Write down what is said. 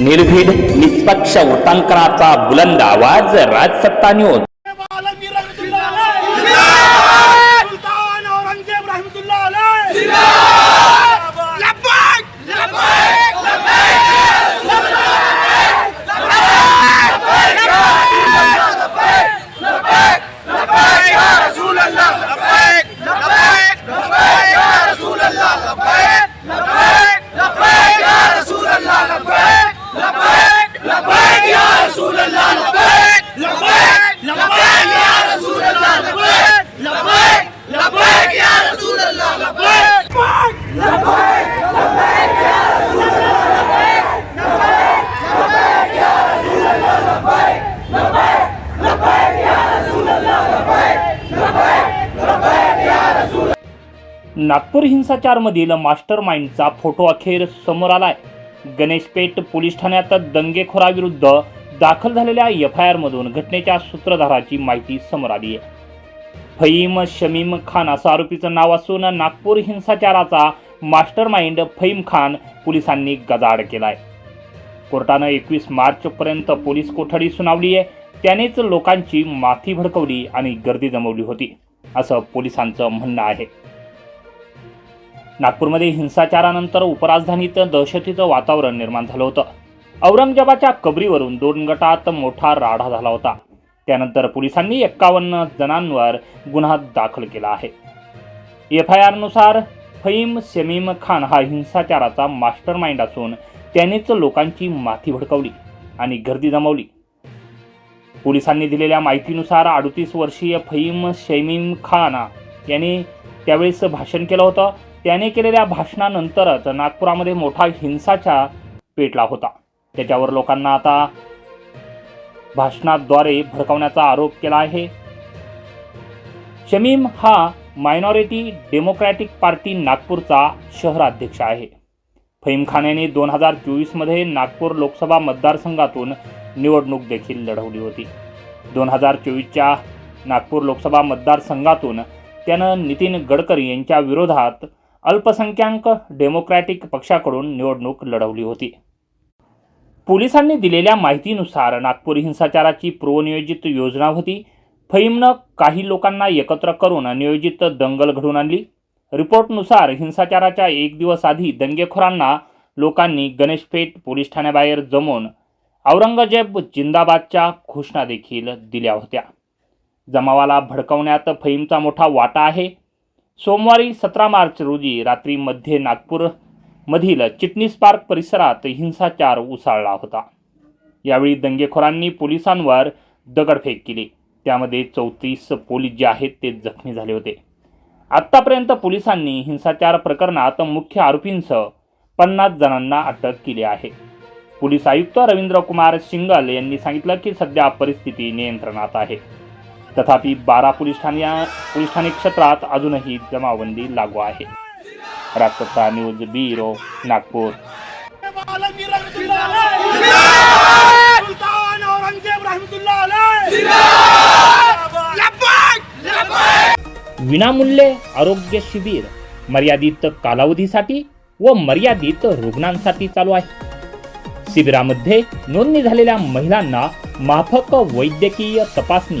निर्भीड निष्पक्ष वृत्तांकनाचा बुलंद आवाज राजसत्ता न्यूज नागपूर हिंसाचारमधील मास्टर माइंडचा फोटो अखेर समोर आलाय. गणेशपेठ पोलीस ठाण्यात दंगेखोराविरुद्ध दाखल झालेल्या एफ आय आरमधून घटनेच्या सूत्रधाराची माहिती समोर आली आहे. फईम शमीम खान असं आरोपीचं नाव असून नागपूर हिंसाचाराचा मास्टर माइंड फईम खान पोलिसांनी गजाआड केलाय. कोर्टानं एकवीस मार्चपर्यंत पोलीस कोठडी सुनावली आहे. त्यानेच लोकांची माथी भडकवली आणि गर्दी जमवली होती असं पोलिसांचं म्हणणं आहे. नागपूरमध्ये हिंसाचारानंतर उपराजधानीत दहशतीचं वातावरण निर्माण झालं होतं. औरंगजेबाच्या कबरीवरून दोन गटात मोठा राडा झाला होता. त्यानंतर पोलिसांनी एक्कावन्न जणांवर गुन्हा दाखल केला आहे. एफ आय आरनुसार फईम शमीम खान हा हिंसाचाराचा मास्टर माइंड असून त्यानेच लोकांची माथी भडकवली आणि गर्दी जमवली. पोलिसांनी दिलेल्या माहितीनुसार अडतीस वर्षीय फईम शमीम खान याने त्यावेळेस भाषण केलं होतं. त्याने केलेल्या भाषणानंतरच नागपुरामध्ये मोठा हिंसाचार पेटला होता. त्याच्यावर लोकांना आता भाषणाद्वारे भडकवण्याचा आरोप केला आहे. शमीम हा मायनॉरिटी डेमोक्रॅटिक पार्टी नागपूरचा शहराध्यक्ष आहे. फहीम खान यांनी दोन हजार चोवीसमध्ये नागपूर लोकसभा मतदारसंघातून निवडणूक देखील लढवली होती. दोन हजार चोवीसच्या नागपूर लोकसभा मतदारसंघातून त्यानं नितीन गडकरी यांच्या विरोधात अल्पसंख्याक डेमोक्रॅटिक पक्षाकडून निवडणूक लढवली होती. पोलिसांनी दिलेल्या माहितीनुसार नागपूर हिंसाचाराची पूर्वनियोजित योजना होती. फईमनं काही लोकांना एकत्र करून नियोजित दंगल घडून आणली. रिपोर्टनुसार हिंसाचाराच्या एक दिवस आधी दंगेखोरांना लोकांनी गणेशपेठ पोलीस ठाण्याबाहेर जमवून औरंगजेब जिंदाबादच्या घोषणा देखील दिल्या होत्या. जमावाला भडकवण्यात फईमचा मोठा वाटा आहे. सोमवारी सतरा मार्च रोजी रात्री मध्ये नागपूर मधील चिटणीस पार्क परिसरात हिंसाचार उसळला होता. यावेळी दंगेखोरांनी पोलिसांवर दगडफेक केली. त्यामध्ये चौतीस पोलीस जे आहेत ते जखमी झाले होते. आत्तापर्यंत पोलिसांनी हिंसाचार प्रकरणात मुख्य आरोपींसह पन्नास जणांना अटक केली आहे. पोलीस आयुक्त रवींद्र कुमार सिंगल यांनी सांगितलं की सध्या परिस्थिती नियंत्रणात आहे. तथापि बारा पोलीस ठाण्या पोलीस ठाणे क्षेत्रात अजूनही जमावबंदी लागू आहे. Rajsatta news bureau, Nagpur. विनामूल्य आरोग्य शिबिर मर्यादित कालावधीसाठी व मर्यादित रुग्णांसाठी चालू आहे. शिबिरामध्ये नोंदणी झालेल्या महिलांना माफक वैद्यकीय तपासणी